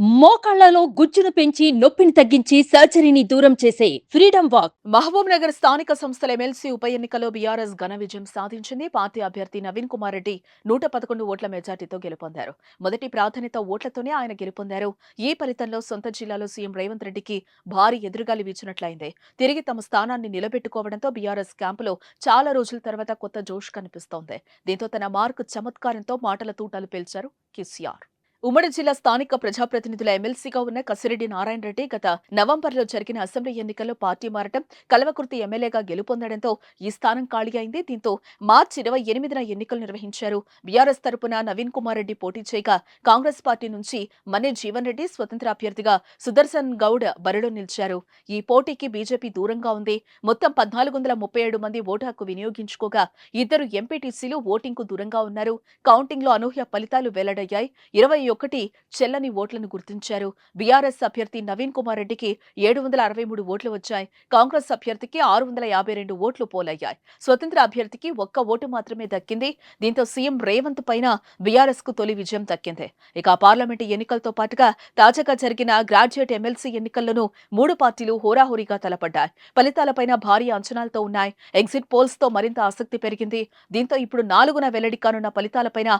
మోకాళ్ళలో గుజ్జును పెంచి నొప్పిని తగ్గించి సర్జరీని దూరం చేసే ఫ్రీడమ్ వాక్. మహబూబ్ నగర్ స్థానిక సంస్థల ఎమ్మెల్సీ ఉప ఎన్నికలో బీఆర్ఎస్ ఘన విజయం సాధించింది. పార్టీ అభ్యర్థి నవీన్ కుమార్ రెడ్డి నూట పదకొండు ఓట్ల మెజార్టీతో గెలుపొందారు. మొదటి ప్రాధాన్యత ఓట్లతోనే ఆయన గెలుపొందారు. ఈ ఫలితంలో సొంత జిల్లాలో సీఎం రేవంత్ రెడ్డికి భారీ ఎదురుగాలి వీచినట్లయింది. తిరిగి తమ స్థానాన్ని నిలబెట్టుకోవడంతో బీఆర్ఎస్ క్యాంపులో చాలా రోజుల తర్వాత కొత్త జోష్ కనిపిస్తోంది. దీంతో తన మార్కు చమత్కారంతో మాటల తూటాలు పేల్చారు కేసీఆర్. ఉమ్మడి జిల్లా స్థానిక ప్రజాప్రతినిధుల ఎమ్మెల్సీగా ఉన్న కసిరెడ్డి నారాయణ రెడ్డి గత నవంబర్లో జరిగిన అసెంబ్లీ ఎన్నికల్లో పార్టీ మారటం కలవకుర్తి ఎమ్మెల్యేగా గెలుపొందడంతో ఈ స్థానం ఖాళీ అయింది. దీంతో మార్చి ఇరవై ఎనిమిదిన ఎన్నికలు నిర్వహించారు. బీఆర్ఎస్ తరపున నవీన్ కుమార్ రెడ్డి పోటీ చేయగా కాంగ్రెస్ పార్టీ నుంచి మన్నే జీవన్ రెడ్డి స్వతంత్ర అభ్యర్థిగా సుదర్శన్ గౌడ్ బరిలో నిలిచారు. ఈ పోటీకి బీజేపీ దూరంగా ఉంది. మొత్తం పద్నాలుగు వందల ముప్పై ఏడు మంది ఓటు హక్కు వినియోగించుకోగా ఇద్దరు ఎంపీటీసీలు ఓటింగ్కు దూరంగా ఉన్నారు. కౌంటింగ్లో అనూహ్య ఫలితాలు వెల్లడయ్యాయి. ఇరవై ఒకటి చెల్లని ఓట్లను గుర్తించారు. బీఆర్ఎస్ అభ్యర్థి నవీన్ కుమార్ రెడ్డికి ఏడు వందల అరవై మూడు ఓట్లు వచ్చాయి. కాంగ్రెస్ అభ్యర్థికి ఆరు వందల యాభై రెండు ఓట్లు పోలయ్యాయి. స్వతంత్ర అభ్యర్థికి ఒక్క ఓటు మాత్రమే దక్కింది. దీంతో సీఎం రేవంత్ పైన బీఆర్ఎస్కు తొలి విజయం దక్కింది. ఇక పార్లమెంటు ఎన్నికలతో పాటుగా తాజాగా జరిగిన గ్రాడ్యుయేట్ ఎమ్మెల్సీ ఎన్నికల్లోనూ మూడు పార్టీలు హోరాహోరీగా తలపడ్డాయి. ఫలితాలపైన భారీ అంచనాలతో ఉన్నాయి. ఎగ్జిట్ పోల్స్తో మరింత ఆసక్తి పెరిగింది. దీంతో ఇప్పుడు నాలుగున వెల్లడి కానున్న ఫలితాలపైన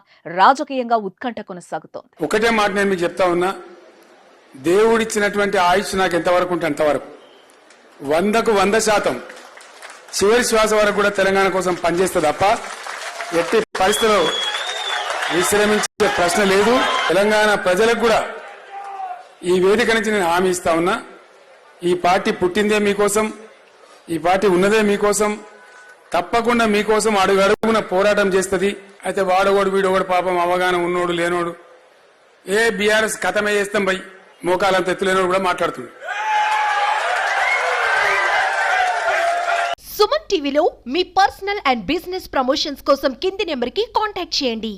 రాజకీయంగా ఉత్కంఠ కొనసాగుతోంది. ఒకటే మాట నేను మీకు చెప్తా ఉన్నా. దేవుడిచ్చినటువంటి ఆయుష్ నాకు ఎంతవరకు ఉంటే అంతవరకు. వందకు వంద శాతం చివరి శ్వాస వరకు కూడా తెలంగాణ కోసం పనిచేస్తే తప్ప ఎట్టి పరిస్థితుల్లో విశ్రమించే ప్రశ్న లేదు. తెలంగాణ ప్రజలకు కూడా ఈ వేదిక నుంచి నేను హామీ ఇస్తా ఉన్నా. ఈ పార్టీ పుట్టిందే మీకోసం ఈ పార్టీ ఉన్నదే మీకోసం తప్పకుండా మీకోసం అడుగు అడుగున పోరాటం చేస్తుంది. అయితే వాడోడు వీడోడు పాపం అవగాహన ఉన్నోడు లేనోడు. ఏ బీఆర్ఎస్ కథమే చేస్తాం బై మోకాలంత ఎత్తులేనోడు కూడా మాట్లాడుతుంది. సుమన్ టీవీలో మీ పర్సనల్ అండ్ బిజినెస్ ప్రమోషన్స్ కోసం కింది నెంబర్కి కాంటాక్ట్ చేయండి.